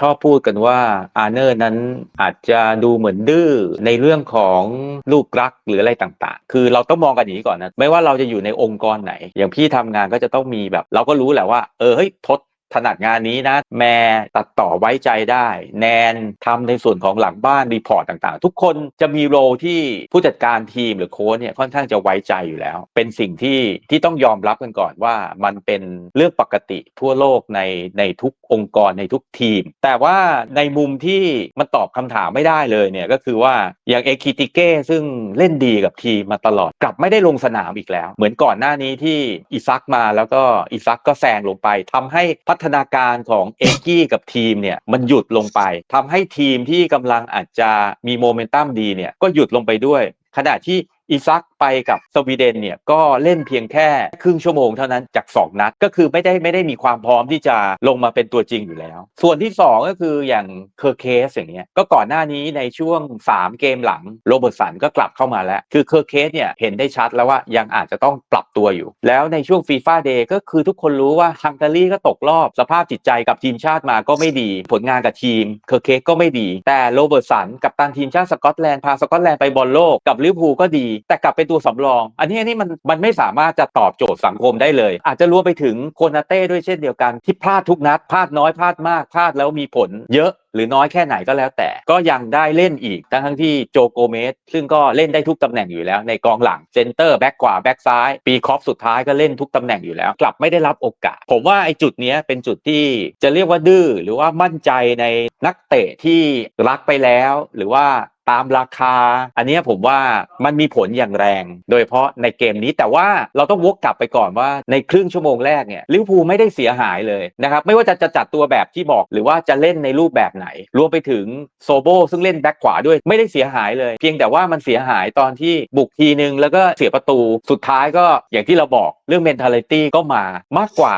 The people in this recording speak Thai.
ชอบพูดกันว่าอาเนอร์นั้นอาจจะดูเหมือนดื้อในเรื่องของลูกรักหรืออะไรต่างๆ คือเราต้องมองกันอย่างนี้ก่อนนะ ไม่ว่าเราจะอยู่ในองค์กรไหน อย่างพี่ทำงานก็จะต้องมีแบบ เราก็รู้แหละว่า เออ เฮ้ย ทศ ถนัดงานนี้นะ แม่ตัดต่อไว้ใจได้ แนนทำในส่วนของหลังบ้านรีพอร์ตต่างๆ ทุกคนจะมีโรที่ผู้จัดการทีมหรือโค้ชเนี่ยค่อนข้างจะไว้ใจอยู่แล้ว เป็นสิ่งที่ที่ต้องยอมรับกันก่อนว่ามันเป็นเรื่องปกติทั่วโลกในในทุกองค์กรในทุกทีม แต่ว่าในมุมที่มันตอบคำถามไม่ได้เลยเนี่ยก็คือว่าอย่างเอคิติเก้ซึ่งเล่นดีกับทีมมาตลอดกลับไม่ได้ลงสนามอีกแล้ว เหมือนก่อนหน้านี้ที่อิซักมาแล้วก็อิซักก็แซงลงไปทำให้พัฒนาการของเอกี้กับทีมเนี่ยมันหยุดลงไปทำให้ทีมที่กำลังอาจจะมีโมเมนตัมดีเนี่ยก็หยุดลงไปด้วย ขณะที่ อีซักไปกับสวีเดนเนี่ยก็เล่นเพียงแค่ครึ่งชั่วโมงเท่านั้นจาก 2 นัด ก็คือไม่ได้ไม่ได้มีความพร้อมที่จะลงมาเป็นตัวจริงอยู่แล้ว ส่วนที่ 2 ก็คืออย่างเคอร์เคสอย่างเงี้ยก็ก่อนหน้านี้ในช่วง 3 เกมหลังโรเบิร์ตสันก็กลับเข้ามาแล้ว คือเคอร์เคสเนี่ยเห็นได้ชัดแล้วว่ายังอาจจะต้องปรับตัวอยู่ แล้วในช่วงฟีฟ่าเดย์ก็คือทุกคนรู้ว่าฮังการีก็ตกรอบสภาพจิตใจกับทีมชาติมาก็ไม่ดี ผลงานกับทีมเคอร์เคสก็ไม่ดี แต่โรเบิร์ตสันกับตันทีมชาติสกอตแลนด์พาสกอตแลนด์ไปบอลโลกกับลิเวอร์พูลก็ดีแต่กลับเป็นตัวสำรอง อันนี้อันนี้มันมันไม่สามารถจะตอบโจทย์สังคมได้เลย อาจจะรวมไปถึงโคนาเต้ด้วยเช่นเดียวกันที่พลาดทุกนัดพลาดน้อยพลาดมากพลาดแล้วมีผลเยอะหรือน้อยแค่ไหนก็แล้วแต่ก็ยังได้เล่นอีก ทั้งทั้งที่โจโกเมสซึ่งก็เล่นได้ทุกตำแหน่งอยู่แล้ว ในกองหลังเซนเตอร์แบ็กขวาแบ็กซ้าย ปีคอฟสุดท้ายก็เล่นทุกตำแหน่งอยู่แล้ว กลับไม่ได้รับโอกาส ผมว่าไอ้จุดนี้เป็นจุดที่จะเรียกว่าดื้อหรือว่ามั่นใจในนักเตะที่รักไปแล้ว หรือว่า ตามราคา อันนี้ผมว่ามันมีผลอย่างแรง โดยเฉพาะในเกมนี้แต่ว่าเราต้องวกกลับไปก่อนว่าในครึ่งชั่วโมงแรกเนี่ยลิเวอร์พูลไม่ได้เสียหายเลยนะครับไม่ว่าจะจะจัดตัวแบบที่บอกหรือว่าจะเล่นในรูปแบบไหน รวมไปถึงโซโบซึ่งเล่นแบ็คขวาด้วยไม่ได้เสียหายเลย เพียงแต่ว่ามันเสียหายตอนที่บุกทีนึง แล้วก็เสียประตูสุดท้ายก็อย่างที่เราบอกเรื่อง mentality ก็มามากกว่า